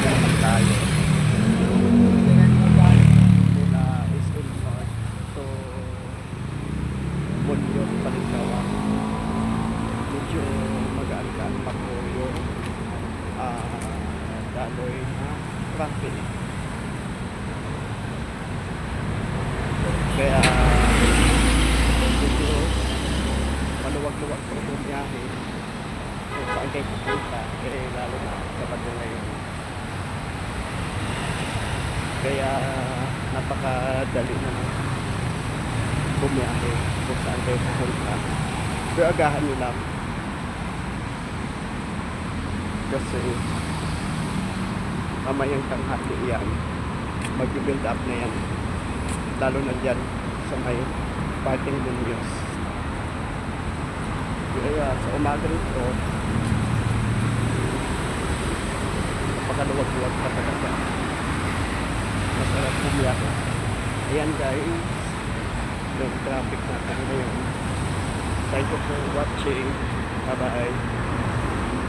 naman tayo. Mula SM North to Mulyot, Palingawa. Medyo magaan-gaan pa po yung ah, daloy na traffic. Kaya medyo maluwag-luwag po itong biyahe kung saan kayo pupunta eh lalo na kapag na ngayon kaya napakadali na bumiyahe kung saan kayo pupunta. Pero agahan nyo lang. Kasi mamayang tanghali yan. Mag-build up na yan. Lalo na dyan sa may parking lumios kaya sa umaga nito napakaluwag-luwag pa talaga bumiyahe ayan guys. Yung traffic natin ngayon. Thank you for watching. Bye bye